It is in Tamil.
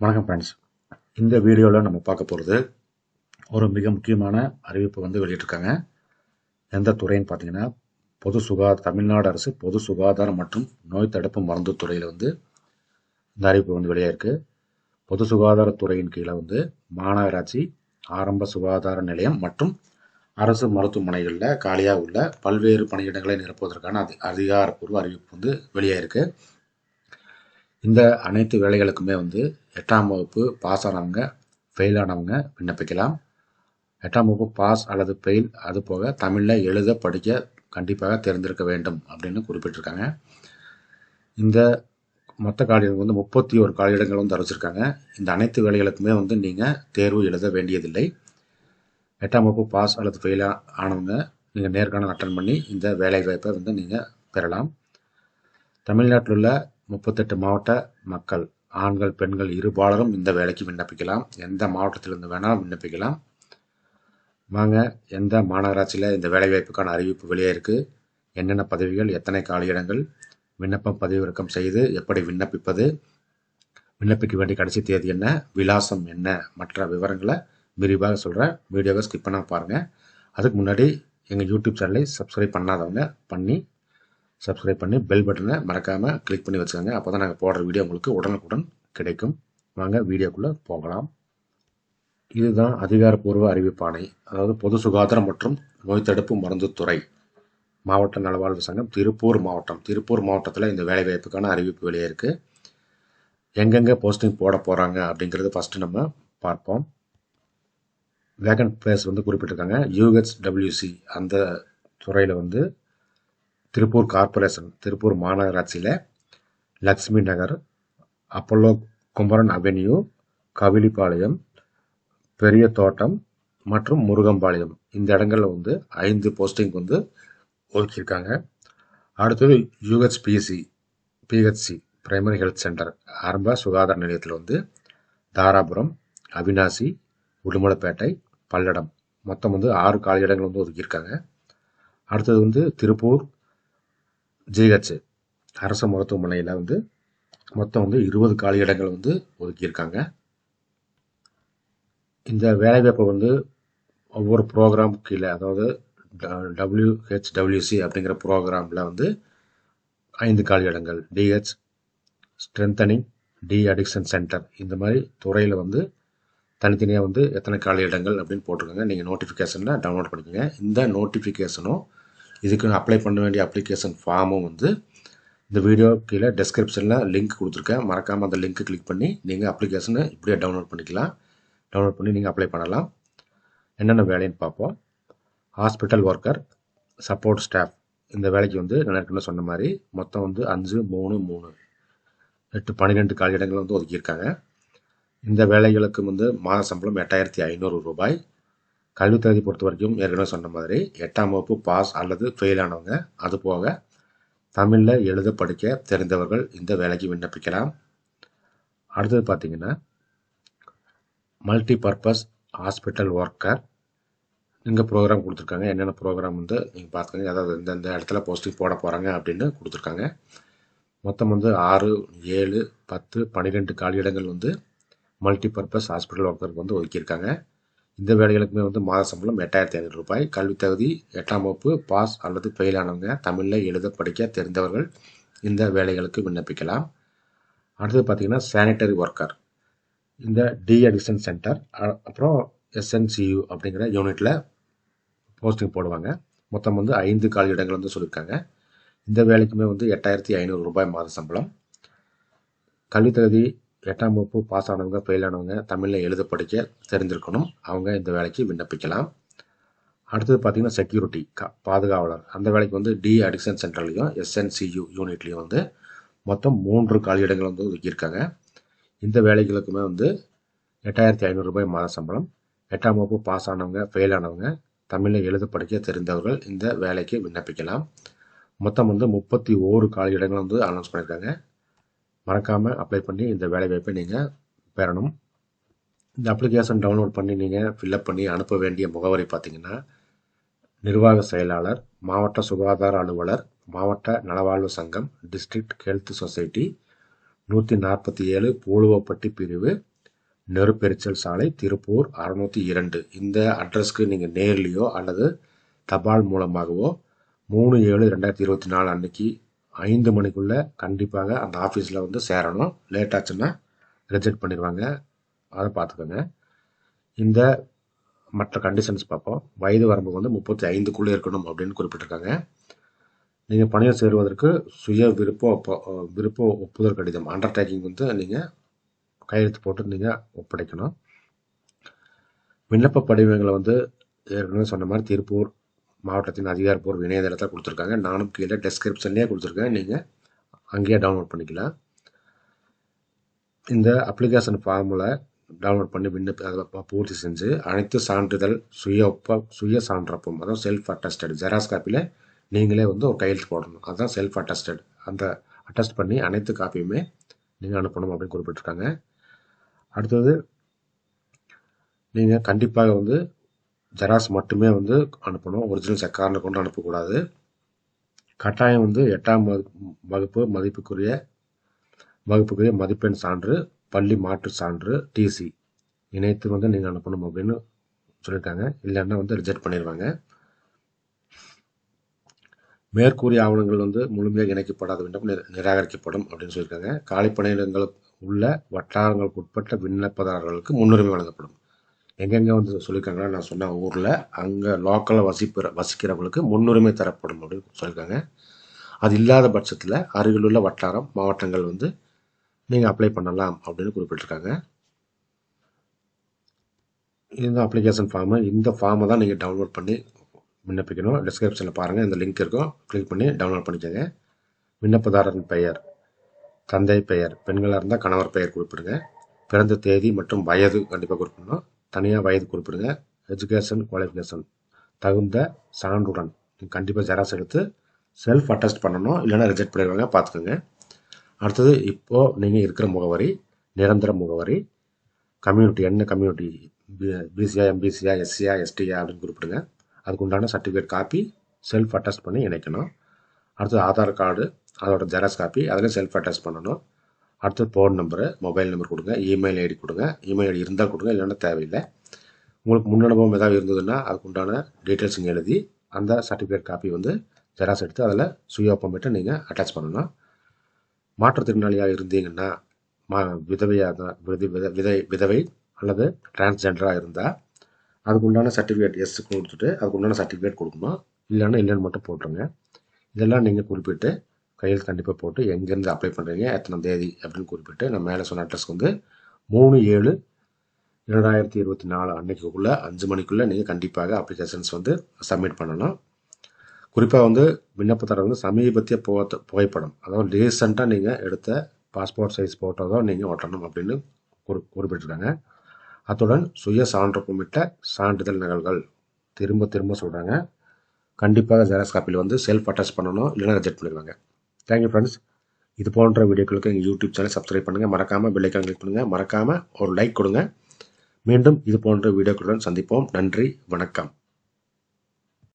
வணக்கம் ஃப்ரெண்ட்ஸ் இந்த வீடியோவில் நம்ம பார்க்க போகிறது ஒரு மிக முக்கியமான அறிவிப்பு வந்து வெளியிட்டிருக்காங்க. எந்த துறைன்னு பார்த்தீங்கன்னா பொது சுகாதார தமிழ்நாடு அரசு பொது சுகாதாரம் மற்றும் நோய் தடுப்பு மருந்து துறையில் வந்து இந்த அறிவிப்பு வந்து வெளியாயிருக்கு. பொது சுகாதாரத்துறையின் கீழே வந்து மாநகராட்சி ஆரம்ப சுகாதார நிலையம் மற்றும் அரசு மருத்துவமனைகளில் காலியாக உள்ள பல்வேறு பணியிடங்களை நிரப்புவதற்கான அதி அதிகாரப்பூர்வ அறிவிப்பு வந்து வெளியாயிருக்கு. இந்த அனைத்து வேலைகளுக்குமே வந்து எட்டாம் வகுப்பு பாஸ் ஆனவங்க ஃபெயில் ஆனவங்க விண்ணப்பிக்கலாம். எட்டாம் வகுப்பு பாஸ் அல்லது ஃபெயில் அது போக தமிழில் எழுத படிக்க கண்டிப்பாக தெரிந்திருக்க வேண்டும் அப்படின்னு குறிப்பிட்டிருக்காங்க. இந்த மொத்த காலியிடங்கள் வந்து முப்பத்தி ஒரு காலியிடங்கள் வந்து அறிவிச்சிருக்காங்க இந்த அனைத்து வேலைகளுக்குமே வந்து நீங்கள் தேர்வு எழுத வேண்டியதில்லை. எட்டாம் வகுப்பு பாஸ் அல்லது ஃபெயிலாக ஆனவங்க நீங்கள் நேர்காணல் அட்டன் பண்ணி இந்த வேலை வாய்ப்பை வந்து நீங்கள் பெறலாம். தமிழ்நாட்டில் உள்ள முப்பத்தெட்டு மாவட்ட மக்கள் ஆண்கள் பெண்கள் இருபாலரும் இந்த வேலைக்கு விண்ணப்பிக்கலாம். எந்த மாவட்டத்திலிருந்து வேணாலும் விண்ணப்பிக்கலாம். வாங்க எந்த மாநகராட்சியில் இந்த வேலைவாய்ப்புக்கான அறிவிப்பு வெளியே இருக்குது என்னென்ன பதவிகள் எத்தனை காலியிடங்கள் விண்ணப்பம் பதிவிறக்கம் செய்து எப்படி விண்ணப்பிப்பது விண்ணப்பிக்க வேண்டிய கடைசி தேதி என்ன விலாசம் என்ன மற்ற விவரங்களை விரிவாக சொல்கிறேன் வீடியோவை ஸ்கிப் பண்ண பாருங்கள் அதுக்கு முன்னாடி எங்கள் யூடியூப் சேனலை சப்ஸ்கிரைப் பண்ணாதவங்க பண்ணி சப்ஸ்கிரைப் பண்ணி பெல் பட்டனை மறக்காமல் கிளிக் பண்ணி வச்சுக்கோங்க. அப்போ தான் நாங்கள் போடுற வீடியோ உங்களுக்கு உடனுக்குடன் கிடைக்கும். வாங்க வீடியோக்குள்ளே போகலாம். இதுதான் அதிகாரப்பூர்வ அறிவிப்பாணை. அதாவது பொது சுகாதாரம் மற்றும் நோய் தடுப்பு மருந்து துறை மாவட்ட நலவாழ்வு சங்கம் திருப்பூர் மாவட்டம். திருப்பூர் மாவட்டத்தில் இந்த வேலைவாய்ப்புக்கான அறிவிப்பு வெளியே இருக்குது எங்கெங்கே போஸ்டிங் போட போகிறாங்க அப்படிங்கிறது ஃபஸ்ட்டு நம்ம பார்ப்போம். வேகன்ட் பிளேஸ் வந்து குறிப்பிட்டிருக்காங்க. யூஹெச்டபிள்யூசி அந்த துறையில் வந்து திருப்பூர் கார்ப்பரேஷன் திருப்பூர் மாநகராட்சியில் லக்ஷ்மி நகர் அப்பல்லோ குமரன் அவென்யூ கவிலிப்பாளையம் பெரிய தோட்டம் மற்றும் முருகம்பாளையம். இந்த இடங்களில் வந்து ஐந்து போஸ்டிங் வந்து ஒதுக்கியிருக்காங்க. அடுத்தது UHPSC PHC primary health centre ஆரம்ப சுகாதார நிலையத்தில் வந்து தாராபுரம் அவினாசி உடுமலைப்பேட்டை பல்லடம். மொத்தம் வந்து ஆறு காலி இடங்கள் வந்து ஒதுக்கியிருக்காங்க. அடுத்தது வந்து திருப்பூர் ஜிஹெச் அரசு மருத்துவமனையில் வந்து மொத்தம் வந்து இருபது காலி இடங்கள் வந்து ஒதுக்கியிருக்காங்க. இந்த வேலைவாய்ப்பு வந்து ஒவ்வொரு ப்ரோக்ராம் கீழே அதாவது டபிள்யூஹெச்டபிள்யூசி அப்படிங்கிற ப்ரோக்ராமில் வந்து ஐந்து காலி இடங்கள் DH strengthening de addiction centre இந்த மாதிரி துறையில் வந்து தனித்தனியாக வந்து எத்தனை காலி இடங்கள் அப்படின்னு போட்டிருக்காங்க. நீங்கள் நோட்டிஃபிகேஷனில் டவுன்லோட் பண்ணிக்கோங்க. இந்த நோட்டிஃபிகேஷனும் இதுக்கு அப்ளை பண்ண வேண்டிய அப்ளிகேஷன் ஃபார்மும் வந்து இந்த வீடியோ கீழே டெஸ்கிரிப்ஷனில் லிங்க் கொடுத்துருக்கேன். மறக்காமல் அந்த லிங்க்கு கிளிக் பண்ணி நீங்கள் அப்ளிகேஷனை இப்படியே டவுன்லோட் பண்ணிக்கலாம். டவுன்லோட் பண்ணி நீங்கள் அப்ளை பண்ணலாம். என்னென்ன வேலைன்னு பார்ப்போம். ஹாஸ்பிட்டல் ஒர்க்கர் சப்போர்ட் ஸ்டாஃப் இந்த வேலைக்கு வந்து நான் ஏற்கனவே சொன்ன மாதிரி மொத்தம் வந்து அஞ்சு மூணு மூணு. எட்டு பன்னிரெண்டு காலி இடங்கள் வந்து ஒதுக்கியிருக்காங்க. இந்த வேலைகளுக்கு வந்து மாத சம்பளம் எட்டாயிரத்தி ஐநூறு ரூபாய். கல்வி தகுதி பொறுத்த வரைக்கும் ஏற்கனவே சொன்ன மாதிரி எட்டாம் வகுப்பு பாஸ் அல்லது ஃபெயில் ஆனவங்க அது போக தமிழில் எழுத படிக்க தெரிந்தவர்கள் இந்த வேலைக்கு விண்ணப்பிக்கலாம். அடுத்தது பார்த்தீங்கன்னா மல்டி பர்பஸ் ஹாஸ்பிட்டல் ஒர்க்கர் இங்கே ப்ரோக்ராம் கொடுத்துருக்காங்க. என்னென்ன ப்ரோக்ராம் வந்து நீங்கள் பார்த்துக்கோங்க. அதாவது இந்தந்த இடத்துல போஸ்டிங் போட போகிறாங்க அப்படின்னு கொடுத்துருக்காங்க. மொத்தம் வந்து ஆறு ஏழு பத்து பன்னிரெண்டு காலியிடங்கள் வந்து மல்டி பர்பஸ் ஹாஸ்பிட்டல் ஒர்க்கருக்கு வந்து ஒதுக்கியிருக்காங்க. இந்த வேலைகளுக்குமே வந்து மாத சம்பளம் எட்டாயிரத்தி ஐநூறு ரூபாய். கல்வி தகுதி எட்டாம் வகுப்பு பாஸ் அல்லது ஃபெயில் ஆனவங்க தமிழில் எழுத படிக்க தெரிந்தவர்கள் இந்த வேலைகளுக்கு விண்ணப்பிக்கலாம். அடுத்தது பார்த்திங்கன்னா சானிட்டரி ஒர்க்கர் இந்த டி சென்டர் அப்புறம் எஸ்என்சியு அப்படிங்கிற யூனிட்டில் போஸ்டிங் போடுவாங்க. மொத்தம் வந்து ஐந்து காலி இடங்கள் வந்து சொல்லியிருக்காங்க இந்த வேலைக்குமே வந்து எட்டாயிரத்தி ஐநூறு ரூபாய் மாத சம்பளம். கல்வித்தகுதி எட்டாம் வகுப்பு பாஸ் ஆனவங்க ஃபெயில் ஆனவங்க தமிழில் எழுத படிக்க தெரிஞ்சிருக்கணும். அவங்க இந்த வேலைக்கு விண்ணப்பிக்கலாம். அடுத்தது பார்த்திங்கன்னா செக்யூரிட்டி கா பாதுகாவலர். அந்த வேலைக்கு வந்து டி அடிக்ஷன் சென்டர்லையும் எஸ்என்சியு யூனிட்லேயும் வந்து மொத்தம் மூன்று காலியிடங்கள் வந்து ஒதுக்கியிருக்காங்க. இந்த வேலைகளுக்குமே வந்து எட்டாயிரத்தி ஐநூறு ரூபாய் மாத சம்பளம். எட்டாம் வகுப்பு பாஸ் ஆனவங்க ஃபெயில் ஆனவங்க தமிழில் எழுத படிக்க தெரிந்தவர்கள் இந்த வேலைக்கு விண்ணப்பிக்கலாம். மொத்தம் வந்து முப்பத்தி ஓரு காலி இடங்கள் வந்து அனௌன்ஸ் பண்ணியிருக்காங்க. மறக்காமல் அப்ளை பண்ணி இந்த வேலைவாய்ப்பை நீங்கள் பெறணும். இந்த அப்ளிகேஷன் டவுன்லோட் பண்ணி நீங்கள் ஃபில்லப் பண்ணி அனுப்ப வேண்டிய முகவரி பார்த்தீங்கன்னா நிர்வாக செயலாளர் மாவட்ட சுகாதார அலுவலர் மாவட்ட நலவாழ்வு சங்கம் டிஸ்ட்ரிக்ட் ஹெல்த் சொசைட்டி நூற்றி நாற்பத்தி ஏழு பூலுவப்பட்டி பிரிவு நெருப்பெரிச்சல் சாலை திருப்பூர் அறுநூற்றி இரண்டு. இந்த அட்ரஸ்க்கு நீங்கள் நேர்லேயோ அல்லது தபால் மூலமாகவோ மூணு ஏழு ரெண்டாயிரத்தி இருபத்தி நாலு அன்னைக்கு ஐந்து மணிக்குள்ளே கண்டிப்பாக அந்த ஆஃபீஸில் வந்து சேரணும். லேட் ஆச்சுன்னா ரிஜெக்ட் பண்ணிடுவாங்க. அதை பார்த்துக்கோங்க. இந்த மற்ற கண்டிஷன்ஸ் பார்ப்போம். வயது வரம்பு வந்து முப்பத்தி ஐந்துக்குள்ளே இருக்கணும் அப்படின்னு குறிப்பிட்டிருக்காங்க. நீங்கள் பணியில் சேருவதற்கு சுய விருப்ப ஒப்ப விருப்ப ஒப்புதல் கடிதம் அண்டர்டேக்கிங் வந்து நீங்கள் கையெழுத்து போட்டு நீங்கள் ஒப்படைக்கணும். விண்ணப்ப படிவங்களை வந்து ஏற்கனவே சொன்ன மாதிரி திருப்பூர் மாவட்டத்தின் அதிகாரப்பூர்வ இணையதளத்தில் கொடுத்துருக்காங்க. நானும் கீழே டெஸ்கிரிப்ஷன்லேயே கொடுத்துருக்கேன். நீங்கள் அங்கேயே டவுன்லோட் பண்ணிக்கலாம். இந்த அப்ளிகேஷன் ஃபார்மில் டவுன்லோட் பண்ணி விண்ணப்ப அதை பூர்த்தி செஞ்சு அனைத்து சான்றிதழ் சுய ஒப்ப சுய சான்றப்பம் அதாவது செல்ஃப் அட்டஸ்டட் ஜெராக்ஸ் காப்பியில் நீங்களே வந்து ஒரு கையெழுத்து போடணும். அதுதான் செல்ஃப் அட்டஸ்டட் அந்த அட்டஸ்ட் பண்ணி அனைத்து காப்பியுமே நீங்கள் அனுப்பணும் அப்படின்னு குறிப்பிட்டிருக்காங்க. அடுத்தது நீங்கள் கண்டிப்பாக வந்து ஜெராக்ஸ் மட்டுமே வந்து அனுப்பணும். ஒரிஜினல் செக்காரில் கொண்டு அனுப்பக்கூடாது. கட்டாயம் வந்து எட்டாம் வகுப்பு வகுப்பு மதிப்புக்குரிய வகுப்புக்குரிய மதிப்பெண் சான்று பள்ளி மாற்று சான்று டிசி இணைத்து வந்து நீங்கள் அனுப்பணும் அப்படின்னு சொல்லியிருக்காங்க. இல்லைன்னா வந்து ரிஜெக்ட் பண்ணிடுவாங்க மேற்கூறிய ஆவணங்கள் வந்து முழுமையாக இணைக்கப்படாத விண்ணப்பம் நிராகரிக்கப்படும் அப்படின்னு சொல்லியிருக்காங்க. காலி உள்ள வட்டாரங்களுக்கு உட்பட்ட விண்ணப்பதாரர்களுக்கு முன்னுரிமை வழங்கப்படும். எங்கெங்கே வந்து சொல்லியிருக்காங்களோ நான் சொன்ன ஊரில் அங்கே லோக்கலில் வசிப்பிற வசிக்கிறவங்களுக்கு முன்னுரிமை தரப்படும் அப்படின்னு சொல்லியிருக்காங்க அது இல்லாத பட்சத்தில் அருகிலுள்ள வட்டாரம் மாவட்டங்கள் வந்து நீங்கள் அப்ளை பண்ணலாம் அப்படின்னு குறிப்பிட்டிருக்காங்க. இந்த அப்ளிகேஷன் ஃபார்மு இந்த ஃபார்மை தான் நீங்கள் டவுன்லோட் பண்ணி விண்ணப்பிக்கணும். டிஸ்கிரிப்ஷனில் பாருங்கள் இந்த லிங்க் இருக்கும். கிளிக் பண்ணி டவுன்லோட் பண்ணிக்கோங்க. விண்ணப்பதாரரின் பெயர் தந்தை பெயர் பெண்களாக இருந்தால் கணவர் பெயர் குறிப்பிடுங்க. பிறந்த தேதி மற்றும் வயது கண்டிப்பாக குறிப்பிடணும். தனியாக வயது குறிப்பிடுங்க. எஜுகேஷன் குவாலிஃபிகேஷன் தகுந்த சான்றுடன் நீங்கள் கண்டிப்பாக ஜெராக்ஸ் எடுத்து செல்ஃப் அட்டஸ்ட் பண்ணணும். இல்லைன்னா ரிஜெக்ட் பண்ணிடுவாங்க. பார்த்துக்கோங்க. அடுத்தது இப்போது நீங்கள் இருக்கிற முகவரி நிரந்தர முகவரி. கம்யூனிட்டி என்ன கம்யூனிட்டி பிசியா எம்பிசியா எஸ்சியா எஸ்டியா அப்படின்னு குறிப்பிடுங்க. அதுக்கு உண்டான சர்டிஃபிகேட் காப்பி செல்ஃப் அட்டஸ்ட் பண்ணி இணைக்கணும். அடுத்தது ஆதார் கார்டு அதோட ஜெராக்ஸ் காப்பி அதில் செல்ஃப் அட்டஸ்ட் பண்ணணும். அடுத்தது ஃபோன் நம்பரு மொபைல் நம்பர் கொடுங்க இமெயில் ஐடி கொடுங்க. இமெயில் ஐடி இருந்தால் கொடுங்க இல்லைன்னா தேவையில்லை. உங்களுக்கு முன் அனுபவம் ஏதாவது இருந்ததுன்னா அதுக்கு உண்டான டீட்டெயில்ஸ் இங்கே எழுதி அந்த சர்டிஃபிகேட் காப்பி வந்து ஜெராக்ஸ் எடுத்து அதில் சுய ஒப்பமிட்டு நீங்கள் அட்டாச் பண்ணணும் மாற்றுத்திறனாளியாக இருந்தீங்கன்னா மா விதவையாக வித வித விதை விதவை அல்லது டிரான்ஸ்ஜெண்டராக இருந்தால் அதுக்குண்டான சர்டிஃபிகேட் எஸ் கொடுத்துட்டு அதுக்குண்டான சர்டிஃபிகேட் கொடுக்கணும். இல்லைன்னா இல்லைன்னு மட்டும் போட்டுருங்க. இதெல்லாம் நீங்கள் குறிப்பிட்டு கையில் கண்டிப்பாக போட்டு எங்கேருந்து அப்ளை பண்ணுறீங்க எத்தனை தேதி அப்படின்னு குறிப்பிட்டு நான் மேலே சொன்ன அட்ரஸ்க்கு வந்து மூணு ஏழு இரண்டாயிரத்தி இருபத்தி நாலு அன்னைக்குள்ளே அஞ்சு மணிக்குள்ளே நீங்கள் கண்டிப்பாக அப்ளிகேஷன்ஸ் வந்து சப்மிட் பண்ணணும் குறிப்பாக வந்து விண்ணப்பதாரர் வந்து சமீபத்திய புகை- புகைப்படம் அதாவது ரீசெண்டாக நீங்கள் எடுத்த பாஸ்போர்ட் சைஸ் ஃபோட்டோ தான் நீங்கள் ஒட்டணும் அப்படின்னு குறி குறிப்பிட்டிருக்காங்க. அத்துடன் சுய சான்று சான்றிதழ் நகல்கள் திரும்ப திரும்ப சொல்கிறாங்க கண்டிப்பாக ஜெராக்ஸ் காப்பியில் வந்து செல்ஃப் அட்டாச் பண்ணணும் இல்லைன்னா ரிஜெக்ட் பண்ணிடுவாங்க. தேங்க்யூ ஃப்ரெண்ட்ஸ் இது போன்ற வீடியோக்களுக்கு எங்கள் யூடியூப் சேனல் சப்ஸ்கிரைப் பண்ணுங்கள் மறக்காமல் பெல்லைக்கான் கிளிக் பண்ணுங்கள் மறக்காமல் ஒரு லைக் கொடுங்க. மீண்டும் இது போன்ற வீடியோக்களுடன் சந்திப்போம். நன்றி. வணக்கம்.